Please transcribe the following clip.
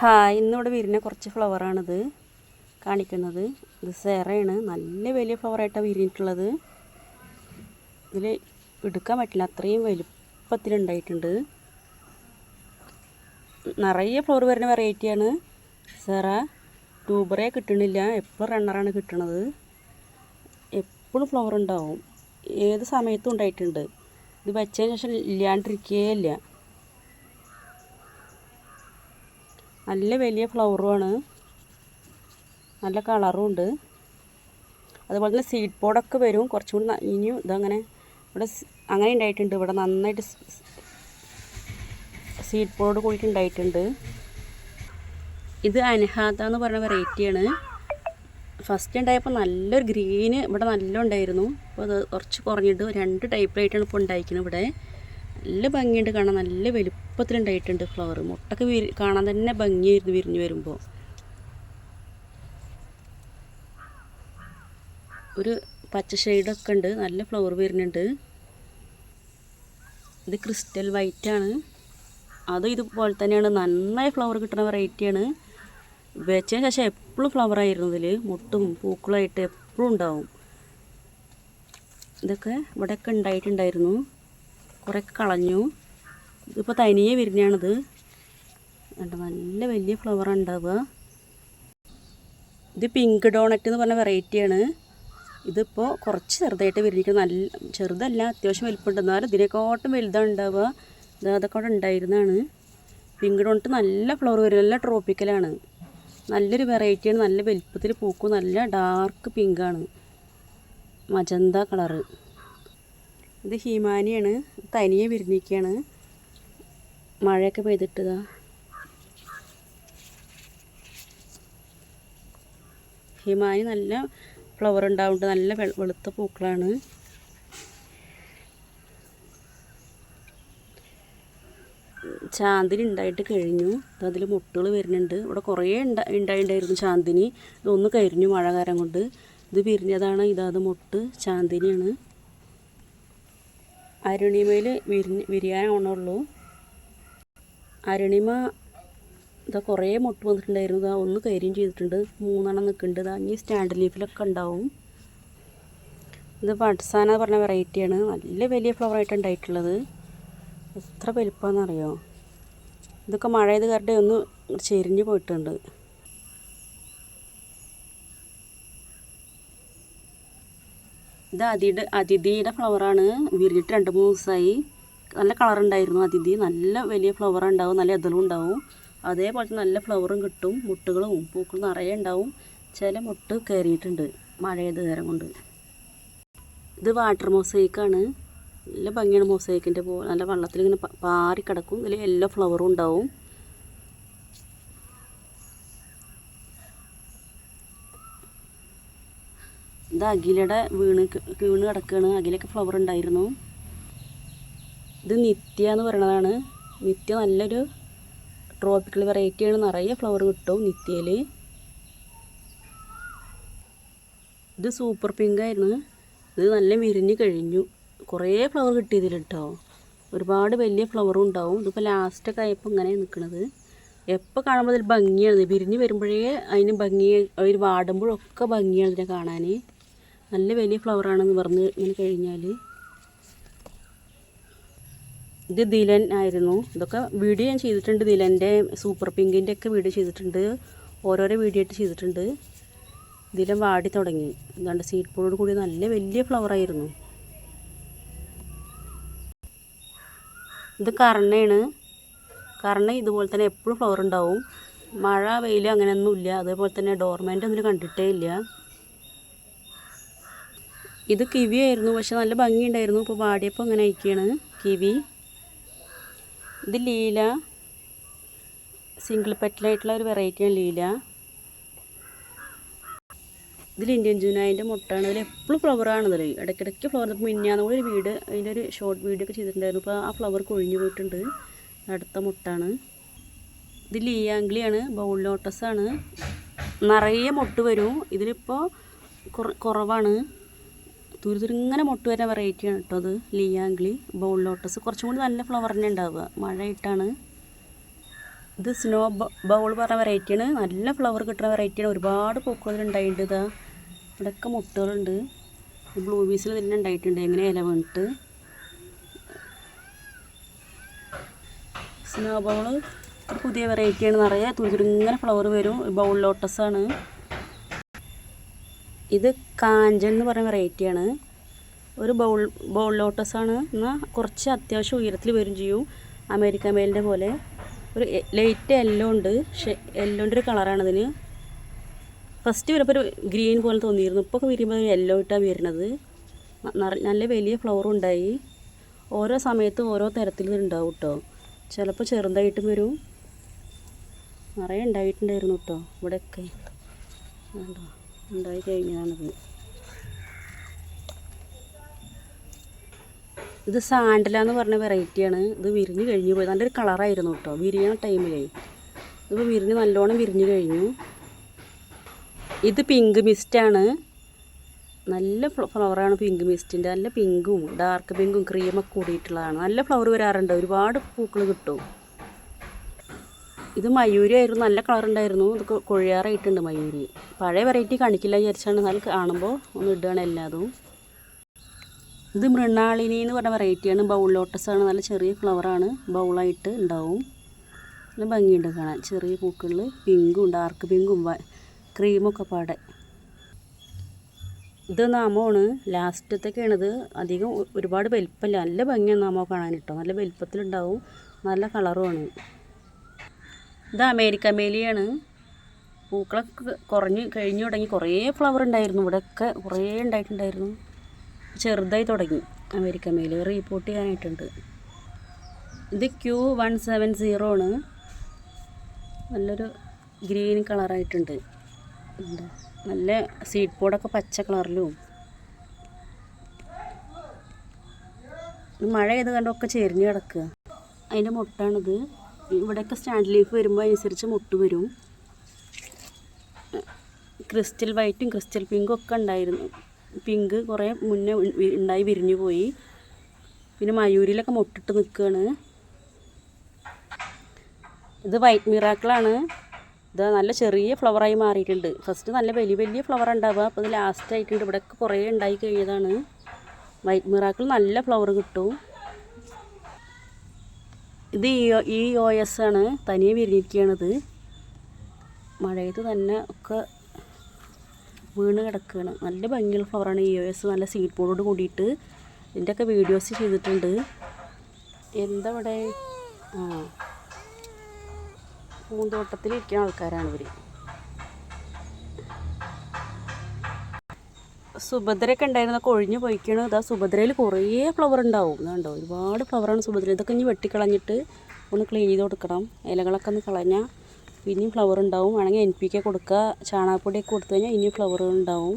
Hi ഇന്നിവിടെ വിരിഞ്ഞ കുറച്ച് ഫ്ലവറാണിത് കാണിക്കുന്നത്. ഇത് സെറയാണ്. നല്ല വലിയ ഫ്ലവറായിട്ടാണ് വിരിഞ്ഞിട്ടുള്ളത്. ഇതിൽ എടുക്കാൻ പറ്റില്ല. അത്രയും വലുപ്പത്തിലുണ്ടായിട്ടുണ്ട്. നിറയെ ഫ്ലവർ വരുന്ന വെറൈറ്റിയാണ് സെറ ട്യൂബറേ കിട്ടണില്ല. എപ്പോഴും റണ്ണറാണ് കിട്ടണത്. എപ്പോഴും ഫ്ലവർ ഉണ്ടാവും. ഏത് സമയത്തും ഉണ്ടായിട്ടുണ്ട്. ഇത് വെച്ചതിന് ശേഷം ഇല്ലാണ്ടിരിക്കുകയില്ല നല്ല വലിയ ഫ്ലവറുമാണ് നല്ല കളറും ഉണ്ട്. അതുപോലെ തന്നെ സീഡ് പോഡൊക്കെ വരും. കുറച്ചും കൂടി ഇനിയും ഇതങ്ങനെ ഇവിടെ അങ്ങനെ ഉണ്ടായിട്ടുണ്ട്. ഇവിടെ നന്നായിട്ട് സീഡ് പോഡ് കൂടിയിട്ട് ഉണ്ടായിട്ടുണ്ട്. ഇത് അനഹാത എന്ന് പറഞ്ഞ വെറൈറ്റിയാണ് ഫസ്റ്റ് ഉണ്ടായപ്പോൾ നല്ലൊരു ഗ്രീന് ഇവിടെ നല്ല ഉണ്ടായിരുന്നു. അപ്പോൾ അത് കുറച്ച് കുറഞ്ഞിട്ട് രണ്ട് ടൈപ്പിലായിട്ടാണ് ഇപ്പോൾ ഉണ്ടായിരിക്കുന്നത് ഇവിടെ. നല്ല ഭംഗിയുണ്ട് കാണാൻ. നല്ല വലുപ്പത്തിലുണ്ടായിട്ടുണ്ട് ഫ്ലവർ മുട്ടൊക്കെ വിരി കാണാൻ തന്നെ ഭംഗിയായിരുന്നു വിരിഞ്ഞു വരുമ്പോൾ ഒരു പച്ച ഷെയ്ഡൊക്കെ ഉണ്ട്. നല്ല ഫ്ലവർ വരുന്നുണ്ട്. ഇത് ക്രിസ്റ്റൽ വൈറ്റ് ആണ്. അതും ഇതുപോലെ തന്നെയാണ്. നന്നായി ഫ്ലവർ കിട്ടുന്ന വെറൈറ്റിയാണ് വെച്ചതിന് ശേഷം എപ്പോഴും ഫ്ലവർ ആയിരുന്നു ഇതിൽ മുട്ടും പൂക്കളായിട്ട് എപ്പോഴും ഉണ്ടാവും. ഇതൊക്കെ ഇവിടെയൊക്കെ ഉണ്ടായിട്ടുണ്ടായിരുന്നു. കുറേ കളഞ്ഞു. ഇതിപ്പോൾ തനിയെ വിരിഞ്ഞാണിത്. കണ്ടോ നല്ല വലിയ ഉണ്ടാവുക. ഇത് പിങ്ക് ഡോണറ്റ് എന്ന് പറഞ്ഞ വെറൈറ്റിയാണ് ഇതിപ്പോൾ കുറച്ച് ചെറുതായിട്ട് വിരിഞ്ഞിരിക്കുന്നത് നല്ല ചെറുതല്ല അത്യാവശ്യം വലിപ്പമുണ്ട്. എന്നാലും ഇതിനെക്കാട്ടും വലുതാണ് ഉണ്ടാവുക. ഇത് അതൊക്കെ അവിടെ ഉണ്ടായിരുന്നതാണ്. പിങ്ക് ഡോണറ്റ് നല്ല ഫ്ലവർ വരും. നല്ല ട്രോപ്പിക്കലാണ് നല്ലൊരു വെറൈറ്റിയാണ് നല്ല വലിപ്പത്തിൽ പൂക്കും. നല്ല ഡാർക്ക് പിങ്കാണ് മജന്ത കളറ് ഇത് ഹിമാനിയാണ്. തനിയെ വിരിഞ്ഞിരിക്കുകയാണ്. മഴയൊക്കെ പെയ്തിട്ടതാ. ഹിമാനി നല്ല ഫ്ലവർ ഉണ്ടാവുന്നുണ്ട്. നല്ല വെളുത്ത പൂക്കളാണ്. ചാന്തിനി ഉണ്ടായിട്ട് കഴിഞ്ഞു. അതിൽ മുട്ടുകൾ വരുന്നുണ്ട്. ഇവിടെ കുറേ ഉണ്ടാ ഉണ്ടായിട്ടുണ്ടായിരുന്നു ചാന്തിനി ഇതൊന്ന് കരിഞ്ഞു മഴ കാരണം കൊണ്ട്. ഇത് വിരിഞ്ഞതാണ്. ഇതാത് മുട്ട് ചാന്തിനിയാണ് അരുണിമയിൽ വിരിഞ്ഞ് വിരിയാനാണുള്ളൂ അരുണിമ ഇതാ കുറേ മുട്ട് വന്നിട്ടുണ്ടായിരുന്നു. ഇതാ ഒന്ന് കയറിയും ചെയ്തിട്ടുണ്ട്. മൂന്നെണ്ണം നിൽക്കുന്നുണ്ട്. ഇതാ ഇനി സ്റ്റാൻഡ് ലീഫിലൊക്കെ ഉണ്ടാവും. ഇത് പട്സാന പറഞ്ഞ വെറൈറ്റിയാണ് നല്ല വലിയ ഫ്ലവറായിട്ട് ഉണ്ടായിട്ടുള്ളത്. എത്ര വലിപ്പമാണെന്നറിയോ ഇതൊക്കെ മഴ ചെയ്ത് കാരണം ഒന്ന് ചെരിഞ്ഞ് പോയിട്ടുണ്ട്. ഇത് അതിയുടെ അതിഥിയുടെ ഫ്ലവറാണ് വിരിഞ്ഞിട്ട് രണ്ട് മൂന്ന് ദിവസമായി. നല്ല കളർ ഉണ്ടായിരുന്നു അതിഥി നല്ല വലിയ ഫ്ലവർ ഉണ്ടാവും നല്ല എതളും ഉണ്ടാവും. അതേപോലെ തന്നെ നല്ല ഫ്ലവറും കിട്ടും മുട്ടുകളും പൂക്കളും നിറയെ ഉണ്ടാവും. ചില മുട്ട് കയറിയിട്ടുണ്ട് മഴയത് നേരം കൊണ്ട്. ഇത് വാട്ടർ മൊസൈക്കാണ് നല്ല ഭംഗിയാണ് മൊസൈക്കിന്റെ പൂ നല്ല വെള്ളത്തിൽ ഇങ്ങനെ പാറി കിടക്കും. ഇതിൽ യെല്ലോ ഫ്ലവറും ഉണ്ടാവും. ഇത് അഖിലയുടെ വീണ് വീണ് കിടക്കുകയാണ് അഖിലൊക്കെ ഫ്ലവർ ഉണ്ടായിരുന്നു. ഇത് നിത്യ എന്ന് പറയുന്നതാണ് നിത്യ നല്ലൊരു ട്രോപ്പിക്കൽ വെറൈറ്റിയാണ് നിറയെ ഫ്ലവർ കിട്ടും നിത്യയിൽ ഇത് സൂപ്പർ പിങ്ക് ആയിരുന്നു. ഇത് നല്ല വിരിഞ്ഞ് കഴിഞ്ഞു. കുറേ ഫ്ലവർ കിട്ടിയതിൽ കേട്ടോ ഒരുപാട് വലിയ ഫ്ലവറും ഉണ്ടാവും. ഇതിപ്പോൾ ലാസ്റ്റൊക്കെ ആയപ്പോൾ ഇങ്ങനെ നിൽക്കുന്നത് എപ്പോൾ കാണുമ്പോൾ അതിൽ ഭംഗിയാണ് വിരിഞ്ഞ് വരുമ്പോഴേ അതിന് ഭംഗി അവർ വാടുമ്പോഴൊക്കെ ഭംഗിയാണ് ഇതിനെ കാണാൻ നല്ല വലിയ ഫ്ലവറാണെന്ന് പറഞ്ഞ് ഇങ്ങനെ കഴിഞ്ഞാൽ ഇത് ദിലൻ ആയിരുന്നു. ഇതൊക്കെ വീഡിയോ ഞാൻ ചെയ്തിട്ടുണ്ട്. ദിലന്റെ സൂപ്പർ പിങ്കിന്റെ ഒക്കെ വീഡിയോ ചെയ്തിട്ടുണ്ട്. ഓരോരോ വീഡിയോ ആയിട്ട് ചെയ്തിട്ടുണ്ട്. ദിലൻ വാടി തുടങ്ങി. എന്താണ്ട് സീഡ് പോളോട് കൂടി നല്ല വലിയ ഫ്ലവർ ആയിരുന്നു. ഇത് കർണയാണ്. കർണ ഇതുപോലെ തന്നെ എപ്പോഴും ഫ്ലവർ ഉണ്ടാവും. മഴ വെയിൽ അങ്ങനെയൊന്നുമില്ല അതേപോലെ തന്നെ ഡോർമെന്റ് ഒന്നും കണ്ടിട്ടേ ഇല്ല. ഇത് കിവി ആയിരുന്നു. പക്ഷെ നല്ല ഭംഗിയുണ്ടായിരുന്നു. ഇപ്പോൾ വാടിയപ്പോൾ അങ്ങനെ അയക്കുകയാണ് കിവി. ഇത് ലീല. സിംഗിൾ പെറ്റലായിട്ടുള്ള ഒരു വെറൈറ്റിയാണ് ലീല. ഇതിൽ ഇന്ത്യൻ ജൂനായിന്റെ മുട്ടാണ് ഇതിൽ എപ്പോഴും ഫ്ലവറാണ് ഇതിൽ ഇടയ്ക്കിടയ്ക്ക് ഫ്ലവർ മിന്നാന്ന് കൂടി ഒരു വീട് അതിന്റെ ഒരു ഷോർട്ട് വീഡിയോ ഒക്കെ ചെയ്തിട്ടുണ്ടായിരുന്നു. അപ്പോൾ ആ ഫ്ലവർ കൊഴിഞ്ഞു പോയിട്ടുണ്ട്. അടുത്ത മുട്ടാണ്. ഇത് ലീയാംഗ്ലിയാണ് ബൗൾ ആണ്. നിറയെ മുട്ട് വരും. ഇതിലിപ്പോൾ കുറ- കുറവാണ്. തുരുതുരിങ്ങനെ മുട്ട് വരുന്ന വെറൈറ്റിയാണ് കേട്ടോ അത്. ലിയാംഗ്ലി ബൗൾ ലോട്ടസ്. കുറച്ചും കൂടി നല്ല ഫ്ലവർ തന്നെ ഉണ്ടാവുക മഴയിട്ടാണ് ഇത് സ്നോ ബൗൾ പറഞ്ഞ വെറൈറ്റിയാണ് നല്ല ഫ്ലവർ കിട്ടുന്ന വെറൈറ്റിയാണ് ഒരുപാട് പൂക്കൾ ഉണ്ടായിട്ടുണ്ട് ഇതാ ഇവിടെയൊക്കെ മുട്ടുകളുണ്ട്. ബ്ലൂ ബീസിൽ തന്നെ ഉണ്ടായിട്ടുണ്ട് എങ്ങനെ ഇല വീണിട്ട്. സ്നോ ഒരു പുതിയ വെറൈറ്റിയാണ് നിറയെ തുരുതുരിങ്ങനെ ഫ്ലവർ വരും. ബൗൾ ലോട്ടസാണ് ഇത് കാഞ്ചൻ എന്ന് പറയുന്ന വെറൈറ്റിയാണ് ഒരു ബൗൾ ബൗൾ ലോട്ടസാണ് എന്നാൽ കുറച്ച് അത്യാവശ്യം ഉയരത്തിൽ വരും ചെയ്യും. അമേരിക്കൻ മേലിന്റെ പോലെ. ഒരു ലൈറ്റ് യെല്ലോ ഉണ്ട്. പക്ഷേ യെല്ലോന്റെ ഒരു കളറാണ് അതിന്. ഫസ്റ്റ് വരുമ്പോൾ ഒരു ഗ്രീൻ പോലെ തോന്നിയിരുന്നു. ഇപ്പോൾ വരുമ്പോൾ യെല്ലോ ഇട്ടാണ് വരുന്നത്. നല്ല വലിയ ഫ്ലവറും ഉണ്ടായി. ഓരോ സമയത്തും ഓരോ തരത്തിൽ ഉണ്ടാവും കേട്ടോ ചിലപ്പോൾ ചെറുതായിട്ടും വരും. നിറയെ ഉണ്ടായിട്ടുണ്ടായിരുന്നു കേട്ടോ ഇവിടെയൊക്കെ. കണ്ടോ? ഉണ്ടായി കഴിഞ്ഞതാണിത് ഇത് സാൻഡല എന്ന് പറഞ്ഞ വെറൈറ്റിയാണ് ഇത് വിരിഞ്ഞ് കഴിഞ്ഞു പോയി. നല്ലൊരു കളറായിരുന്നു കേട്ടോ വിരിയണ ടൈമിലേ ഇപ്പോൾ വിരിഞ്ഞ് നല്ലോണം വിരിഞ്ഞ് കഴിഞ്ഞു. ഇത് പിങ്ക് മിസ്റ്റാണ് നല്ല ഫ്ലവറാണ് പിങ്ക് മിസ്റ്റിന്റെ നല്ല പിങ്കും ഡാർക്ക് പിങ്കും ക്രീമൊക്കെ കൂടിയിട്ടുള്ളതാണ്. നല്ല ഫ്ലവർ വരാറുണ്ട്. ഒരുപാട് പൂക്കൾ കിട്ടും. ഇത് മയൂരി ആയിരുന്നു നല്ല കളർ ഉണ്ടായിരുന്നു. ഇത് കൊഴിയാറായിട്ടുണ്ട് മയൂരി. പഴയ വെറൈറ്റി കാണിക്കില്ല വിചാരിച്ചാണ്. നല്ല കാണുമ്പോൾ ഒന്ന് ഇടുകയാണ് എല്ലാതും. ഇത് മൃണാളിനി എന്ന് പറഞ്ഞ വെറൈറ്റിയാണ് ബൗൾ ലോട്ടസാണ് നല്ല ചെറിയ ഫ്ലവറാണ് ബൗളായിട്ട് ഉണ്ടാവും. നല്ല ഭംഗിയുണ്ട് കാണാൻ. ചെറിയ പൂക്കളിൽ പിങ്കും ഡാർക്ക് പിങ്കും ക്രീമൊക്കെ പാടെ. ഇത് നാമമാണ്. ലാസ്റ്റത്തേക്കാണിത്. അധികം ഒരുപാട് വലിപ്പമില്ല നല്ല ഭംഗിയാണ് നാമോ കാണാൻ കേട്ടോ. നല്ല വലിപ്പത്തിലുണ്ടാവും. നല്ല കളറുമാണ് ഇത് അമേരിക്ക മേലിയാണ്. പൂക്കളൊക്കെ കുറഞ്ഞ് കഴിഞ്ഞു തുടങ്ങി. കുറേ ഫ്ലവർ ഉണ്ടായിരുന്നു. ഇവിടെയൊക്കെ കുറേ ഉണ്ടായിട്ടുണ്ടായിരുന്നു. ചെറുതായി തുടങ്ങി. അമേരിക്ക മേൽ റീപോർട്ട് ചെയ്യാനായിട്ടുണ്ട്. ഇത് ക്യൂ വൺ സെവൻ സീറോ ആണ്. നല്ലൊരു ഗ്രീൻ കളറായിട്ടുണ്ട് നല്ല സീഡ് പോഡൊക്കെ പച്ച കളറിലും മഴ ചെയ്ത് കണ്ടൊക്കെ ചെരിഞ്ഞ് കിടക്കുക. അതിന്റെ മുട്ടാണിത്. ഇവിടെയൊക്കെ സ്റ്റാൻഡ് ലീഫ് വരുമ്പോൾ അനുസരിച്ച് മുട്ട് വരും. ക്രിസ്റ്റൽ വൈറ്റും ക്രിസ്റ്റൽ പിങ്കും ഒക്കെ ഉണ്ടായിരുന്നു. പിങ്ക് കുറേ മുന്നേ ഉണ്ടായി വിരിഞ്ഞു പോയി. പിന്നെ മയൂരിലൊക്കെ മുട്ടിട്ട് നിൽക്കുകയാണ് ഇത് വൈറ്റ് മിറാക്കിളാണ് ഇത് നല്ല ചെറിയ ഫ്ലവറായി മാറിയിട്ടുണ്ട്. ഫസ്റ്റ് നല്ല വലിയ വലിയ ഫ്ലവർ ഉണ്ടാവുക. അപ്പോൾ ഇത് ലാസ്റ്റ് ആയിട്ടുണ്ട്. ഇവിടെയൊക്കെ കുറേ ഉണ്ടായി കഴിഞ്ഞതാണ്. വൈറ്റ് മിറാക്കിൾ നല്ല ഫ്ലവർ കിട്ടും. ഇത് ഈ ഒ- എസ് ആണ് തനിയെ വിരിഞ്ഞിരിക്കുകയാണത് മഴയത്ത് തന്നെ ഒക്കെ വീണ് കിടക്കുകയാണ്. നല്ല ഭംഗിയുള്ള ഫ്ലവറാണ് ഈ ഒ എസ് നല്ല സീഡ് പോളോട് കൂടിയിട്ട് ഇതിന്റെയൊക്കെ വീഡിയോസ് ചെയ്തിട്ടുണ്ട്. എന്താ ഇവിടെ ആ. പൂന്തോട്ടത്തിലിരിക്കുന്ന ആൾക്കാരാണ് ഇവർ സുഭദ്രയൊക്കെ ഉണ്ടായിരുന്നൊക്കെ ഒഴിഞ്ഞു പോയിക്കണം. ഇതാ സുഭദ്രയിൽ കുറേ ഫ്ലവർ ഉണ്ടാവും. കണ്ടോ? ഒരുപാട് ഫ്ലവറാണ് സുഭദ്ര ഇതൊക്കെ ഇനി വെട്ടിക്കളഞ്ഞിട്ട് ഒന്ന് ക്ലീൻ ചെയ്ത് കൊടുക്കണം. ഇലകളൊക്കെ ഒന്ന് കളഞ്ഞാൽ പിന്നെയും ഫ്ലവർ ഉണ്ടാവും. വേണമെങ്കിൽ എൻ പി കെ കൊടുക്കുക. ചാണകപ്പൊടിയൊക്കെ കൊടുത്തു കഴിഞ്ഞാൽ ഇനിയും ഫ്ലവർ ഉണ്ടാവും.